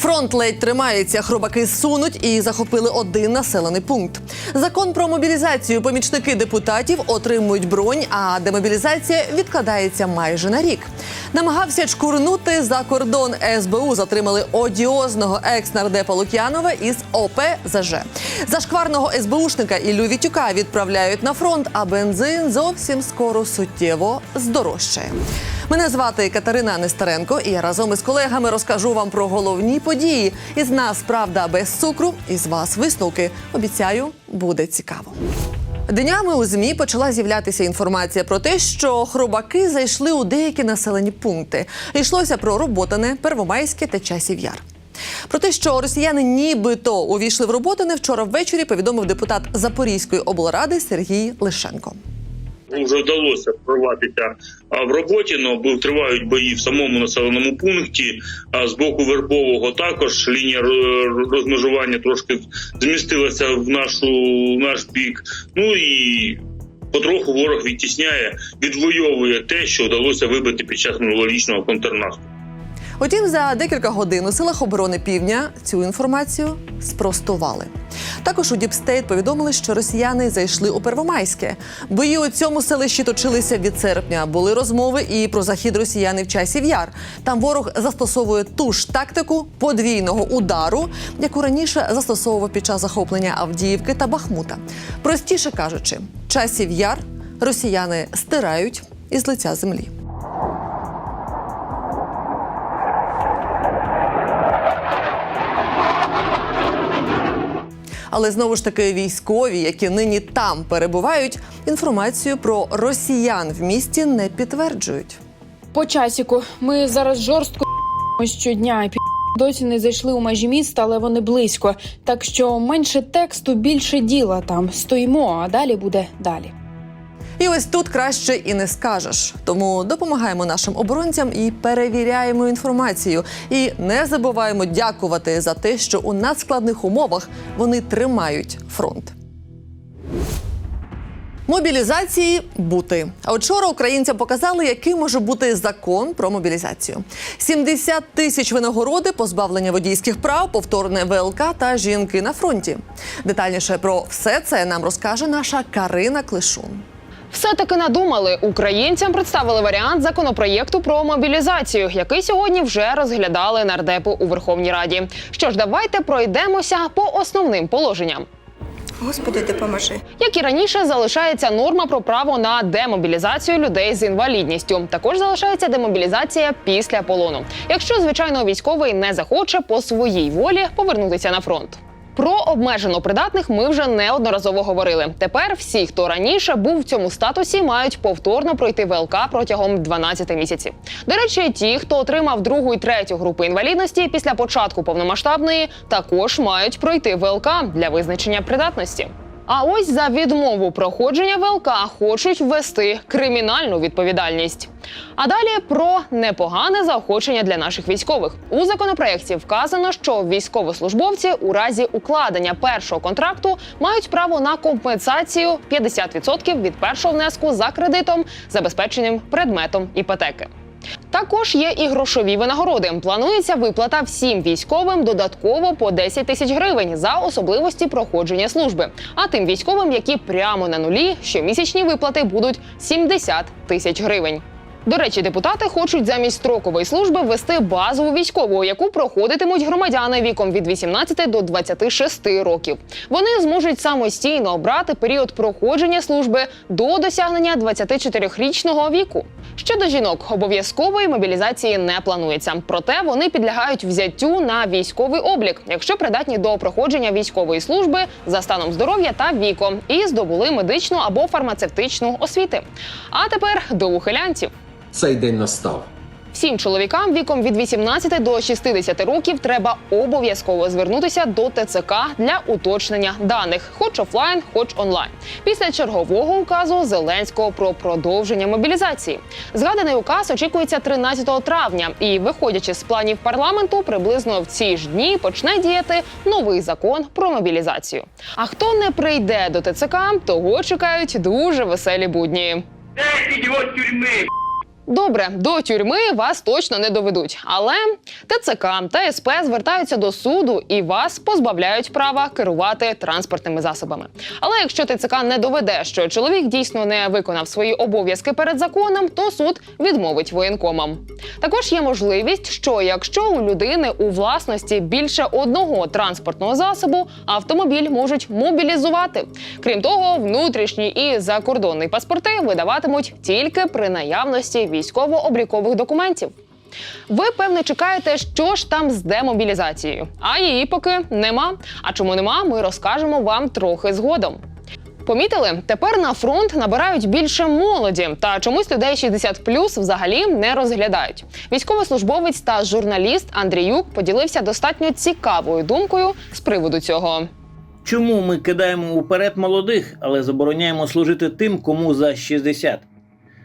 Фронт ледь тримається, хробаки сунуть і захопили один населений пункт. Закон про мобілізацію помічники депутатів отримують бронь, а демобілізація відкладається майже на рік. Намагався чкурнути за кордон СБУ. Затримали одіозного екс-нардепа Лук'янова із ОП ЗЖ. Зашкварного СБУшника Іллю Вітюка відправляють на фронт, а бензин зовсім скоро суттєво здорожчає. Мене звати Катерина Нестеренко, і я разом із колегами розкажу вам про головні події. Із нас правда без цукру, із вас висновки. Обіцяю, буде цікаво. Днями у змі почала з'являтися інформація про те, що хробаки зайшли у деякі населені пункти. Йшлося про Роботане, Первомайське та Часів Яр. Про те, що росіяни нібито увійшли в Роботине, вчора ввечері повідомив депутат Запорізької облради Сергій Лишенко. Вже вдалося прорватися в роботі, але тривають бої в самому населеному пункті. А з боку Вербового також лінія розмежування трошки змістилася в нашу в наш бік. Ну і потроху ворог відтісняє, відвоює те, що вдалося вибити під час минулорічного контрнаступу. Утім, за декілька годин у силах оборони півдня цю інформацію спростували. Також у Діпстейт повідомили, що росіяни зайшли у Первомайське. Бої у цьому селищі точилися від серпня. Були розмови і про захід росіяни в часів яр. Там ворог застосовує ту ж тактику подвійного удару, яку раніше застосовував під час захоплення Авдіївки та Бахмута. Простіше кажучи, часів яр росіяни стирають із лиця землі. Але знову ж таки військові, які нині там перебувають, інформацію про росіян в місті не підтверджують. По часіку. Ми зараз жорстко щодня. Досі не зайшли у межі міста, але вони близько. Так що менше тексту, більше діла там. Стоїмо, а далі буде далі. І ось тут краще і не скажеш. Тому допомагаємо нашим оборонцям і перевіряємо інформацію. І не забуваємо дякувати за те, що у надскладних умовах вони тримають фронт. Мобілізації бути. А вчора українцям показали, який може бути закон про мобілізацію: 70 тисяч винагороди, позбавлення водійських прав, повторне ВЛК та жінки на фронті. Детальніше про все це нам розкаже наша Карина Клишун. Все таки надумали. Українцям представили варіант законопроєкту про мобілізацію, який сьогодні вже розглядали нардепи у Верховній Раді. Що ж, давайте пройдемося по основним положенням. Господи, допоможи. Як і раніше, залишається норма про право на демобілізацію людей з інвалідністю. Також залишається демобілізація після полону, якщо звичайно військовий не захоче по своїй волі повернутися на фронт. Про обмежено придатних ми вже неодноразово говорили. Тепер всі, хто раніше був в цьому статусі, мають повторно пройти ВЛК протягом 12 місяців. До речі, ті, хто отримав другу і третю групи інвалідності після початку повномасштабної, також мають пройти ВЛК для визначення придатності. А ось за відмову проходження ВЛК хочуть ввести кримінальну відповідальність. А далі про непогане заохочення для наших військових. У законопроєкті вказано, що військовослужбовці у разі укладення першого контракту мають право на компенсацію 50% від першого внеску за кредитом, забезпеченим предметом іпотеки. Також є і грошові винагороди. Планується виплата всім військовим додатково по 10 тисяч гривень за особливості проходження служби. А тим військовим, які прямо на нулі, щомісячні виплати будуть 70 тисяч гривень. До речі, депутати хочуть замість строкової служби ввести базову військову, яку проходитимуть громадяни віком від 18 до 26 років. Вони зможуть самостійно обрати період проходження служби до досягнення 24-річного віку. Щодо жінок, обов'язкової мобілізації не планується. Проте вони підлягають взяттю на військовий облік, якщо придатні до проходження військової служби за станом здоров'я та віком і здобули медичну або фармацевтичну освіти. А тепер до ухилянців. Цей день настав. Всім чоловікам віком від 18 до 60 років треба обов'язково звернутися до ТЦК для уточнення даних, хоч офлайн, хоч онлайн. Після чергового указу Зеленського про продовження мобілізації. Згаданий указ очікується 13 травня, і, виходячи з планів парламенту, приблизно в ці ж дні почне діяти новий закон про мобілізацію. А хто не прийде до ТЦК, того чекають дуже веселі будні. Добре, до тюрми вас точно не доведуть, але ТЦК та СП звертаються до суду і вас позбавляють права керувати транспортними засобами. Але якщо ТЦК не доведе, що чоловік дійсно не виконав свої обов'язки перед законом, то суд відмовить воєнкомам. Також є можливість, що якщо у людини у власності більше одного транспортного засобу, автомобіль можуть мобілізувати. Крім того, внутрішні і закордонні паспорти видаватимуть тільки при наявності військово-облікових документів. Ви певне чекаєте, що ж там з демобілізацією, а її поки нема. А чому нема, ми розкажемо вам трохи згодом. Помітили, тепер на фронт набирають більше молоді, та чомусь людей 60 взагалі не розглядають. Військовослужбовець та журналіст Андріюк поділився достатньо цікавою думкою з приводу цього. Чому ми кидаємо уперед молодих, але забороняємо служити тим, кому за 60?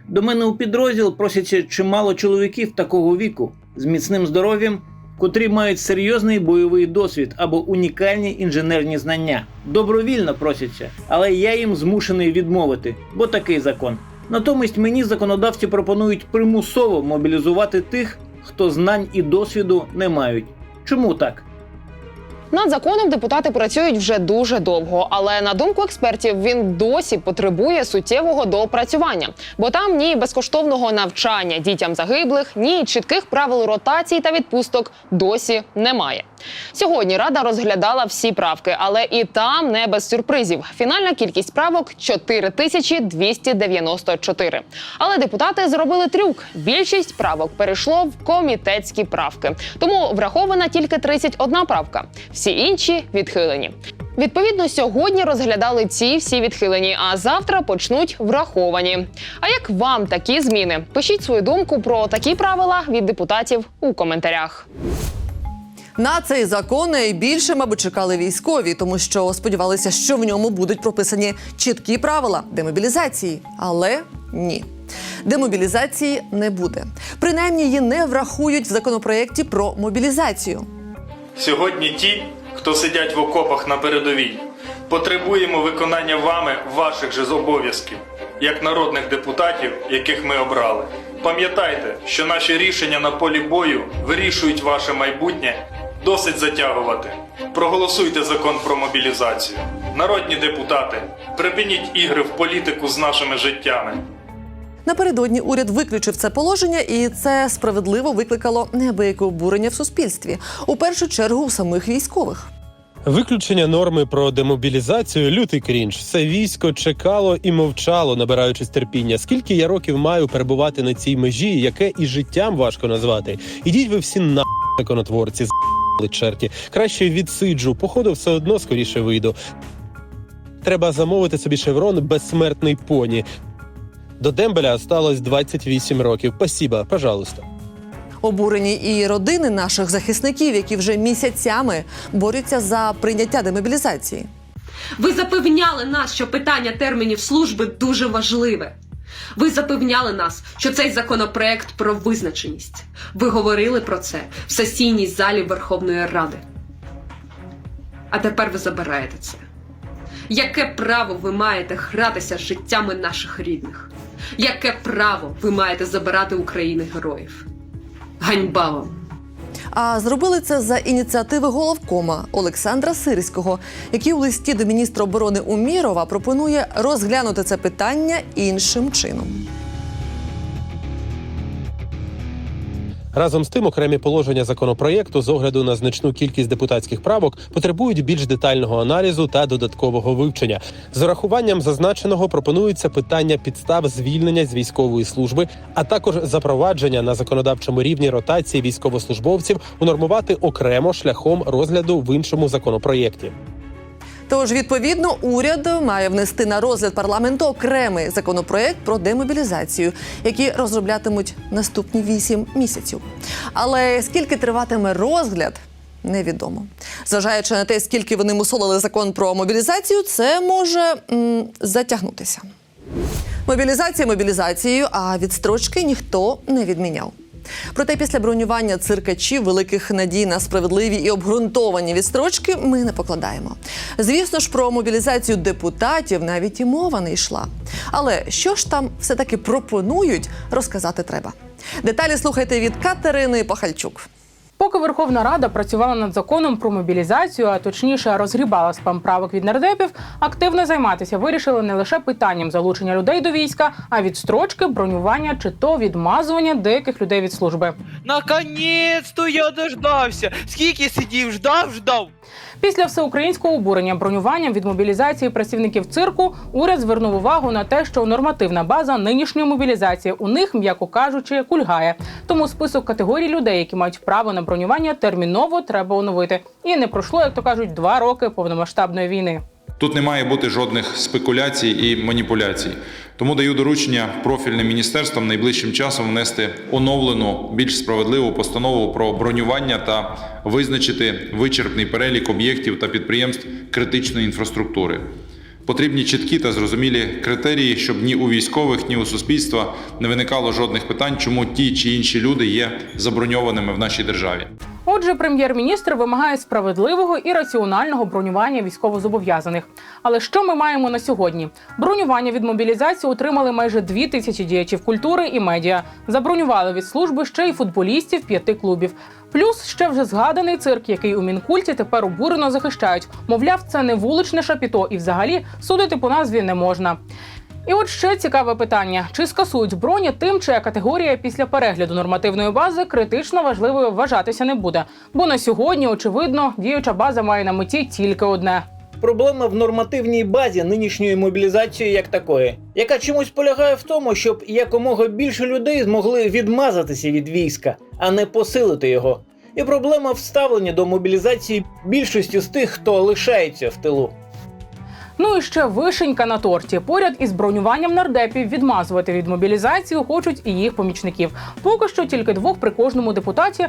До мене у підрозділ просяться чимало чоловіків такого віку з міцним здоров'ям, котрі мають серйозний бойовий досвід або унікальні інженерні знання. Добровільно просяться, але я їм змушений відмовити, бо такий закон. Натомість мені законодавці пропонують примусово мобілізувати тих, хто знань і досвіду не мають. Чому так? Над законом депутати працюють вже дуже довго, але на думку експертів він досі потребує суттєвого доопрацювання, бо там ні безкоштовного навчання дітям загиблих, ні чітких правил ротації та відпусток досі немає. Сьогодні рада розглядала всі правки, але і там не без сюрпризів. Фінальна кількість правок 4294. Але депутати зробили трюк. Більшість правок перейшло в комітетські правки, тому врахована тільки 31 правка. Всі інші відхилені. Відповідно, сьогодні розглядали ці всі відхилені, а завтра почнуть враховані. А як вам такі зміни? Пишіть свою думку про такі правила від депутатів у коментарях. На цей закон найбільше, мабуть, чекали військові, тому що сподівалися, що в ньому будуть прописані чіткі правила демобілізації. Але ні. Демобілізації не буде. Принаймні її не врахують в законопроєкті про мобілізацію. Сьогодні ті, хто сидять в окопах на передовій, потребуємо виконання вами ваших же обов'язків, як народних депутатів, яких ми обрали. Пам'ятайте, що наші рішення на полі бою вирішують ваше майбутнє. Досить затягувати. Проголосуйте закон про мобілізацію. Народні депутати, припиніть ігри в політику з нашими життями. Напередодні уряд виключив це положення, і це справедливо викликало неабияке обурення в суспільстві. У першу чергу у самих військових. Виключення норми про демобілізацію лютий крінж. Все військо чекало і мовчало, набираючись терпіння. Скільки я років маю перебувати на цій межі, яке і життям важко назвати. Ідіть ви всі на законотворці, з**ли черті. Краще відсиджу, походу все одно скоріше вийду. Треба замовити собі шеврон безсмертний поні. До дембеля осталось 28 років. Спасибо, пожалуйста. Обурені і родини наших захисників, які вже місяцями борються за прийняття демобілізації. Ви запевняли нас, що питання термінів служби дуже важливе. Ви запевняли нас, що цей законопроект про визначеність. Ви говорили про це в сесійній залі Верховної Ради. А тепер ви забираєте це. Яке право ви маєте гратися з життями наших рідних? Яке право ви маєте забирати України героїв? Ганьба вам! А зробили це за ініціативи головкома Олександра Сирського, який у листі до міністра оборони Умірова пропонує розглянути це питання іншим чином. Разом з тим, окремі положення законопроєкту з огляду на значну кількість депутатських правок потребують більш детального аналізу та додаткового вивчення. З урахуванням зазначеного пропонується питання підстав звільнення з військової служби, а також запровадження на законодавчому рівні ротації військовослужбовців унормувати окремо шляхом розгляду в іншому законопроєкті. Тож, відповідно, уряд має внести на розгляд парламенту окремий законопроект про демобілізацію, який розроблятимуть наступні вісім місяців. Але скільки триватиме розгляд? Невідомо. Зважаючи на те, скільки вони мусолили закон про мобілізацію, це може м, затягнутися. Мобілізація мобілізацією, а відстрочки ніхто не відміняв. Проте після бронювання циркачів великих надій на справедливі і обґрунтовані відстрочки ми не покладаємо. Звісно ж, про мобілізацію депутатів навіть і мова не йшла. Але що ж там все таки пропонують, розказати треба. Деталі слухайте від Катерини Пахальчук. Поки Верховна Рада працювала над законом про мобілізацію, а точніше розгрібала спам правок від нардепів, активно займатися вирішили не лише питанням залучення людей до війська, а відстрочки, бронювання чи то відмазування деяких людей від служби. Наконець-то я дождався. Скільки сидів, ждав, ждав. Після всеукраїнського обурення бронюванням від мобілізації працівників цирку уряд звернув увагу на те, що нормативна база нинішньої мобілізації у них, м'яко кажучи, кульгає. Тому список категорій людей, які мають право на бронювання, терміново треба оновити. І не пройшло, як то кажуть, два роки повномасштабної війни. Тут не має бути жодних спекуляцій і маніпуляцій. Тому даю доручення профільним міністерствам найближчим часом внести оновлену, більш справедливу постанову про бронювання та визначити вичерпний перелік об'єктів та підприємств критичної інфраструктури. Потрібні чіткі та зрозумілі критерії, щоб ні у військових, ні у суспільства не виникало жодних питань, чому ті чи інші люди є заброньованими в нашій державі. Отже, прем'єр-міністр вимагає справедливого і раціонального бронювання військовозобов'язаних. Але що ми маємо на сьогодні? Бронювання від мобілізації отримали майже дві тисячі діячів культури і медіа. Забронювали від служби ще й футболістів п'яти клубів. Плюс ще вже згаданий цирк, який у мінкульті тепер обурено захищають. Мовляв, це не вуличне шапіто, і взагалі судити по назві не можна. І от ще цікаве питання: чи скасують броні тим, чия категорія після перегляду нормативної бази критично важливою вважатися не буде? Бо на сьогодні, очевидно, діюча база має на меті тільки одне. Проблема в нормативній базі нинішньої мобілізації як такої, яка чомусь полягає в тому, щоб якомога більше людей змогли відмазатися від війська, а не посилити його. І проблема в ставленні до мобілізації більшості з тих, хто лишається в тилу. Ну і ще вишенька на торті. Поряд із бронюванням нардепів відмазувати від мобілізації хочуть і їх помічників. Поки що тільки двох при кожному депутаті.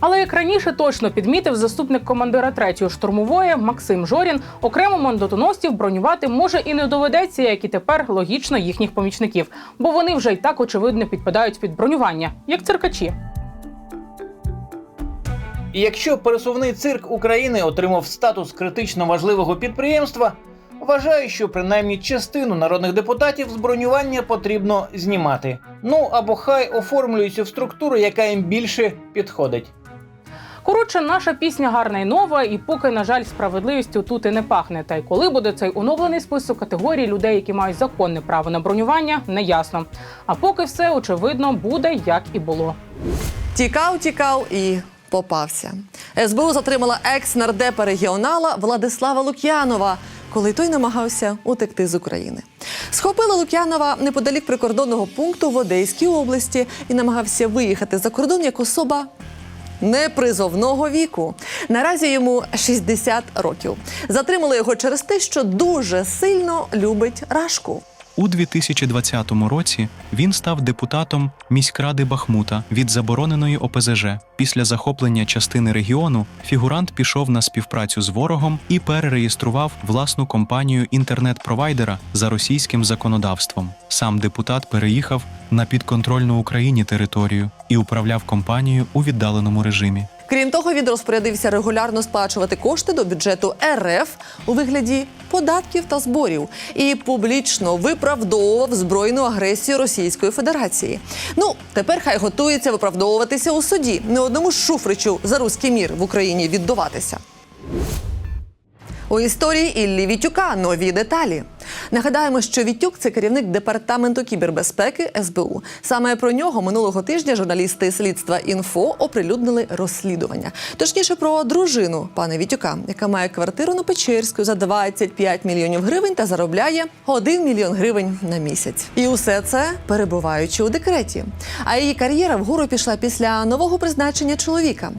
Але як раніше точно підмітив заступник командира третьої штурмової Максим Жорін, окремо мандатоносців бронювати може і не доведеться, як і тепер логічно їхніх помічників, бо вони вже й так очевидно підпадають під бронювання, як циркачі. І якщо пересувний цирк України отримав статус критично важливого підприємства, вважаю, що принаймні частину народних депутатів з бронювання потрібно знімати. Ну або хай оформлюються в структуру, яка їм більше підходить. Коротше, наша пісня гарна і нова, і поки, на жаль, справедливістю тут і не пахне. Та й коли буде цей оновлений список категорій людей, які мають законне право на бронювання, не ясно. А поки все очевидно буде як і було. Тікав, тікав і попався. СБУ затримала екс-нардепа регіонала Владислава Лук'янова, коли той намагався утекти з України. Схопили Лук'янова неподалік прикордонного пункту в Одеській області і намагався виїхати за кордон як особа. Непризовного віку наразі йому 60 років. Затримали його через те, що дуже сильно любить рашку. У 2020 році він став депутатом міськради Бахмута від забороненої ОПЗЖ. Після захоплення частини регіону фігурант пішов на співпрацю з ворогом і перереєстрував власну компанію інтернет-провайдера за російським законодавством. Сам депутат переїхав на підконтрольну Україні територію і управляв компанією у віддаленому режимі. Крім того, він розпорядився регулярно сплачувати кошти до бюджету РФ у вигляді податків та зборів і публічно виправдовував збройну агресію Російської Федерації. Ну тепер хай готується виправдовуватися у суді. Не одному Шуфричу за руський мір в Україні віддуватися. У історії Іллі Вітюка нові деталі. Нагадаємо, що Вітюк це керівник департаменту кібербезпеки СБУ. Саме про нього минулого тижня журналісти слідства інфо оприлюднили розслідування. Точніше про дружину пана Вітюка, яка має квартиру на Печерську за 25 мільйонів гривень та заробляє 1 мільйон гривень на місяць. І усе це перебуваючи у декреті. А її кар'єра вгору пішла після нового призначення чоловіка.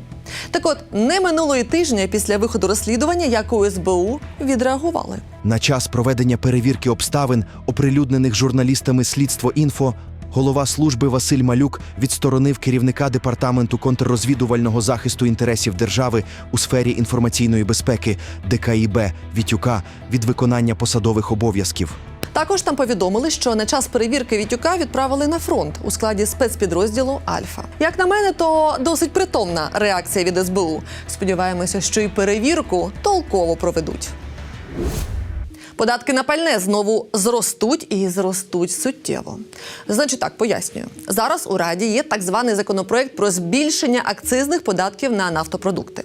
Так от не минулої тижня після виходу розслідування, як у СБУ відреагували. На час проведення перевірки обставин, оприлюднених журналістами слідство інфо, голова служби Василь Малюк відсторонив керівника департаменту контррозвідувального захисту інтересів держави у сфері інформаційної безпеки ДКІБ Вітюка від виконання посадових обов'язків. Також там повідомили, що на час перевірки Вітюка відправили на фронт у складі спецпідрозділу Альфа. Як на мене, то досить притомна реакція від СБУ. Сподіваємося, що і перевірку толково проведуть. Податки на пальне знову зростуть і зростуть суттєво. Значить, так пояснюю. Зараз у Раді є так званий законопроект про збільшення акцизних податків на нафтопродукти.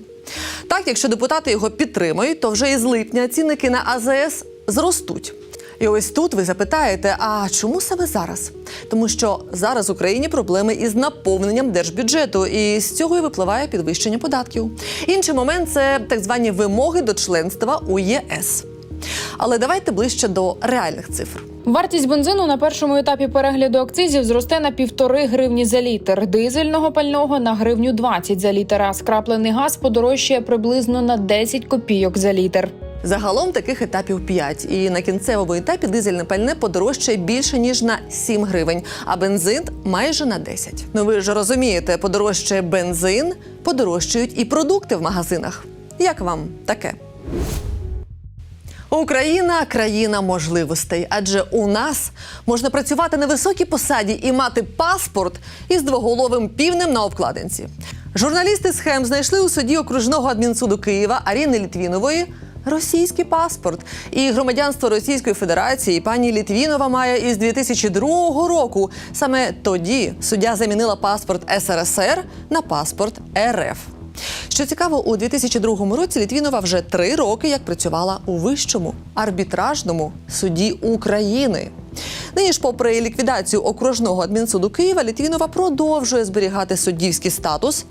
Так, якщо депутати його підтримають, то вже із липня цінники на АЗС зростуть. І ось тут ви запитаєте: а чому саме зараз? Тому що зараз в Україні проблеми із наповненням держбюджету, і з цього і випливає підвищення податків. Інший момент це так звані вимоги до членства у ЄС. Але давайте ближче до реальних цифр. Вартість бензину на першому етапі перегляду акцизів зросте на півтори гривні за літр, дизельного пального на гривню 20 за літр, а скраплений газ подорожчає приблизно на 10 копійок за літр. Загалом таких етапів 5. І на кінцевому етапі дизельне пальне подорожчає більше ніж на 7 гривень, а бензин майже на 10. Ну ви ж розумієте, подорожчає бензин, подорожчають і продукти в магазинах. Як вам таке? Україна країна можливостей, адже у нас можна працювати на високій посаді і мати паспорт із двоголовим півнем на обкладинці. Журналісти схем знайшли у суді окружного адмінсуду Києва Аріни Літвінової російський паспорт і громадянство Російської Федерації. Пані Літвінова має із 2002 року. Саме тоді суддя замінила паспорт СРСР на паспорт РФ. Що цікаво, у 2002 році Літвінова вже три роки як працювала у вищому арбітражному суді України. Нині ж, попри ліквідацію окружного адмінсуду Києва, Літвінова продовжує зберігати суддівський статус.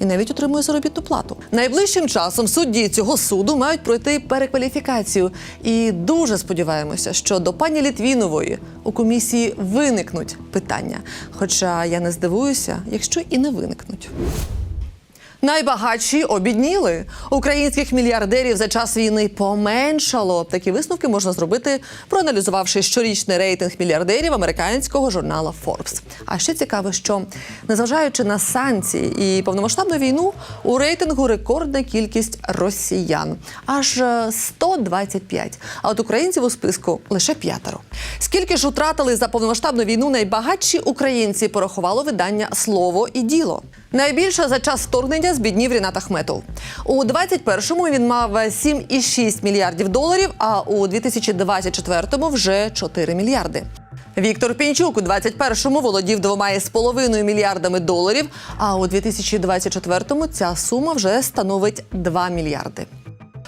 І навіть отримує заробітну плату. Найближчим часом судді цього суду мають пройти перекваліфікацію. І дуже сподіваємося, що до пані Літвінової у комісії виникнуть питання. Хоча я не здивуюся, якщо і не виникнуть. Найбагатші обідніли. Українських мільярдерів за час війни поменшало. Такі висновки можна зробити, проаналізувавши щорічний рейтинг мільярдерів американського журнала Forbes. А ще цікаво, що незважаючи на санкції і повномасштабну війну, у рейтингу рекордна кількість росіян аж е, 125. А от українців у списку лише п'ятеро. Скільки ж утратили за повномасштабну війну найбагатші українці? Порахувало видання Слово і діло. Найбільше за час вторгнення збіднів Рінат Ахметов. У 21-му він мав 7,6 мільярдів доларів, а у 2024-му вже 4 мільярди. Віктор Пінчук у 21-му володів 2,5 мільярдами доларів, а у 2024-му ця сума вже становить 2 мільярди.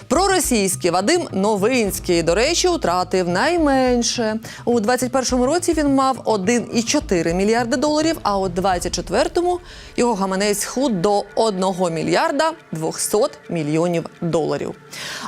Проросійський Вадим Новинський, до речі, втратив найменше. У 21-му році він мав 1,4 мільярди доларів, а у 24-му його гаманець худ до 1 мільярда 200 мільйонів доларів.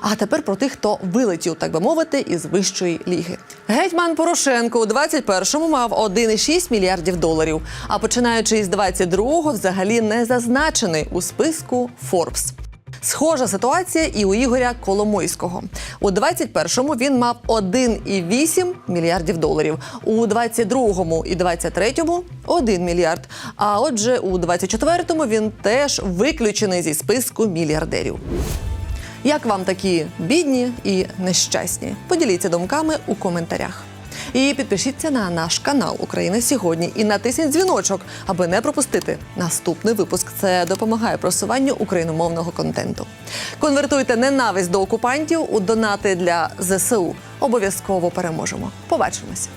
А тепер про тих, хто вилетів, так би мовити, із вищої ліги. Гетьман Порошенко у 21-му мав 1,6 мільярдів доларів, а починаючи із 22-го взагалі не зазначений у списку Forbes. Схожа ситуація і у Ігоря Коломойського. У 21-му він мав 1,8 мільярдів доларів. У 22-му і 23-му – 1 мільярд. А отже, у 24-му він теж виключений зі списку мільярдерів. Як вам такі бідні і нещасні? Поділіться думками у коментарях. І підпишіться на наш канал Україна сьогодні і натисніть дзвіночок, аби не пропустити наступний випуск. Це допомагає просуванню україномовного контенту. Конвертуйте ненависть до окупантів у донати для ЗСУ. Обов'язково переможемо. Побачимося.